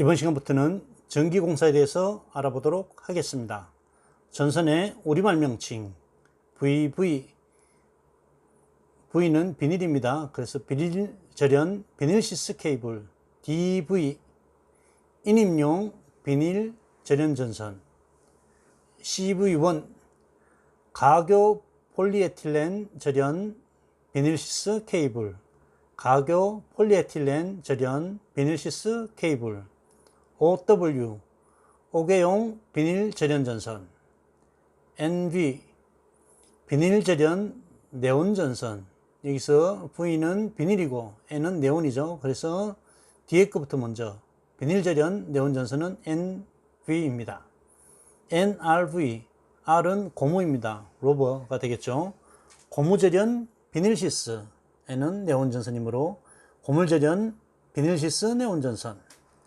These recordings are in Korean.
이번 시간부터는 전기공사에 대해서 알아보도록 하겠습니다. 전선의 우리말 명칭 VV V는 비닐입니다. 그래서 비닐 절연 비닐 시스 케이블 DV 인임용 비닐 절연 전선 CV1 가교 폴리에틸렌 절연 비닐시스 케이블 가교 폴리에틸렌 절연 비닐시스 케이블 OW 옥외용 비닐 절연 전선 NV 비닐 절연 네온 전선 여기서 V는 비닐이고 N은 네온이죠. 그래서 뒤에 거부터 먼저 비닐 절연 네온 전선은 NV입니다. NRV R은 고무입니다. 로버가 되겠죠. 고무 절연 비닐 시스 N은 네온 전선이므로 고물 절연 비닐 시스 네온 전선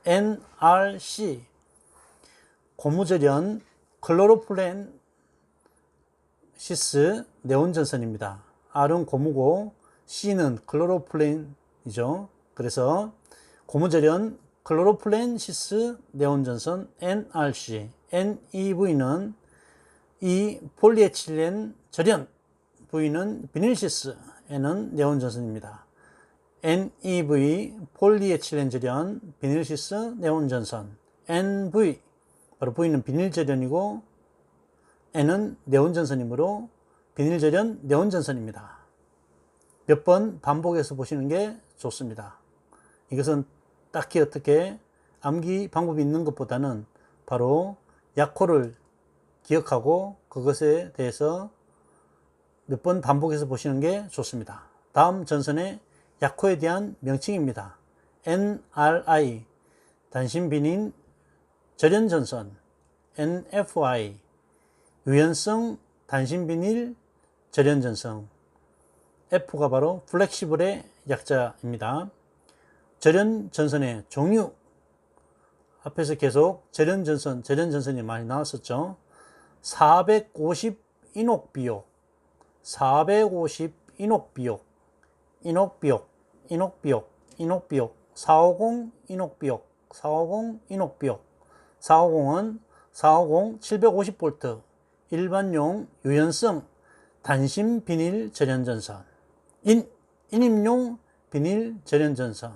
NRC 고무절연 클로로플렌 시스 네온전선입니다. R은 고무고 C는 클로로플렌이죠. 그래서 고무절연 클로로플렌시스 네온전선 NRC, NEV는 이 폴리에틸렌 절연, V는 비닐시스, N은 네온전선입니다. NEV 폴리에틸렌 절연, 비닐시스 네온전선, NV 바로 V는 비닐절연이고 N은 네온전선이므로 비닐절연 네온전선입니다. 몇 번 반복해서 보시는 게 좋습니다. 이것은 딱히 어떻게 암기 방법이 있는 것보다는 바로 약호를 기억하고 그것에 대해서 몇 번 반복해서 보시는 게 좋습니다. 다음 전선의 약호에 대한 명칭입니다. NRI 단신비닌 절연전선 NFI 유연성 단신비닐 절연전선 F가 바로 플렉시블의 약자입니다. 절연전선의 종류 앞에서 계속 절연전선, 절연전선이 많이 나왔었죠. 450 인옥비옥, 450 인옥비옥, 인옥비옥, 인옥비옥, 인옥비옥, 450 인옥비옥, 450 인옥비옥, 450은 450 750V 일반용 유연성 단심 비닐 절연전선, 인, 인임용 비닐 절연전선,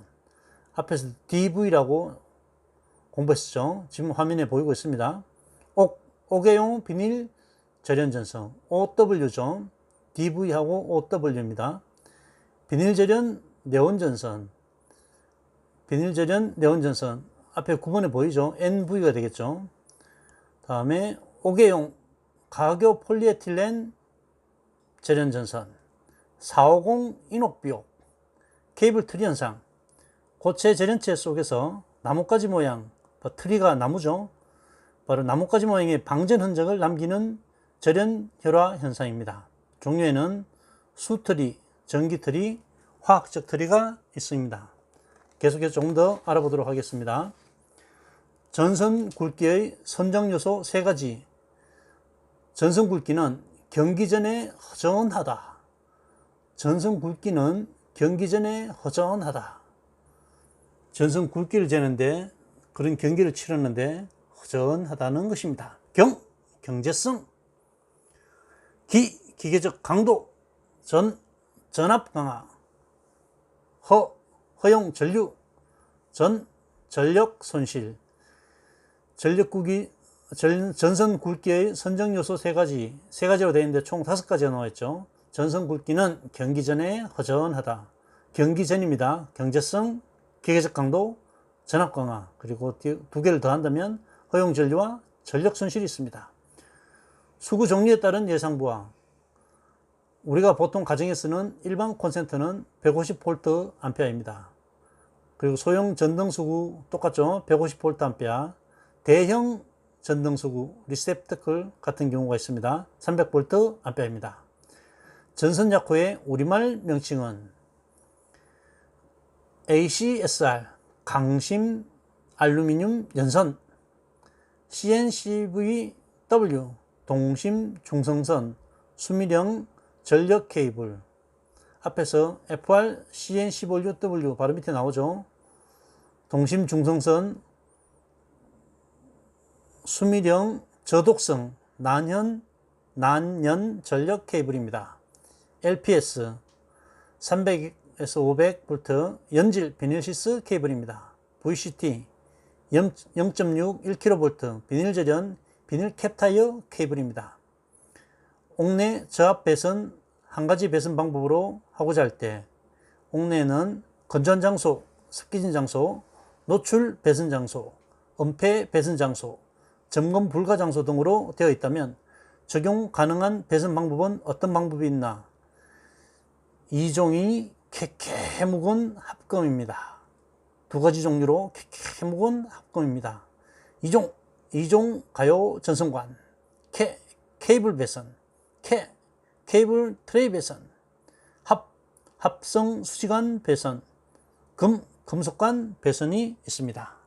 앞에서 DV라고 공부했었죠. 지금 화면에 보이고 있습니다. 옥, 옥외용 비닐 절연전선 OW죠. DV하고 OW입니다. 비닐 절연 네온전선 비닐절연 네온전선 앞에 9번에 보이죠. NV가 되겠죠. 다음에 옥외용 가교 폴리에틸렌 절연전선 450 인옥비옥 케이블 트리 현상 고체 절연체 속에서 나뭇가지 모양 트리가 나무죠. 바로 나뭇가지 모양의 방전 흔적을 남기는 절연 혈화 현상입니다. 종류에는 수트리, 전기트리, 화학적 트리가 있습니다. 계속해서 조금 더 알아보도록 하겠습니다. 전선 굵기의 선정 요소 세 가지. 전선 굵기는 경기 전에 허전하다. 전선 굵기는 경기 전에 허전하다. 전선 굵기를 재는데 그런 경기를 치렀는데 허전하다는 것입니다. 경, 경제성. 기, 기계적 강도. 전, 전압 강화. 허, 허용 전류. 전, 전력 손실. 전력국이 전, 전선 굵기의 선정 요소 세 가지, 세 가지로 되어 있는데 총 다섯 가지가 나와 있죠. 전선 굵기는 경기 전에 허전하다. 경기 전입니다. 경제성, 기계적 강도, 전압 강화, 그리고 두 개를 더한다면 허용 전류와 전력 손실이 있습니다. 수구 종류에 따른 예상부하. 우리가 보통 가정에 쓰는 일반 콘센트는 150V 암페어입니다. 그리고 소형 전등수구 똑같죠? 150V 암페어. 대형 전등수구 리셉터클 같은 경우가 있습니다. 300V 암페어입니다. 전선 약호의 우리말 명칭은 ACSR 강심 알루미늄 연선 CNCVW 동심 중성선 수미령 전력 케이블 앞에서 FR CN15W 바로 밑에 나오죠. 동심 중성선 수미령 저독성 난연 난연 전력 케이블입니다. LPS 300에서 500V 연질 비닐시스 케이블입니다. VCT 0.6 1kV 비닐 절연 비닐 캡타이어 케이블입니다. 옥내 저압 배선 한 가지 배선 방법으로 하고자 할 때 옥내는 건조한 장소, 습기진 장소, 노출 배선 장소, 은폐 배선 장소, 점검 불가 장소 등으로 되어 있다면 적용 가능한 배선 방법은 어떤 방법이 있나? 이종이 캐캐 묵은 합금입니다. 두 가지 종류로 캐캐 묵은 합금입니다. 이종, 이종 가요 전선관, 케, 케이블 배선, 케, 케이블 트레이 배선, 합, 합성 수지관 배선, 금, 금속관 배선이 있습니다.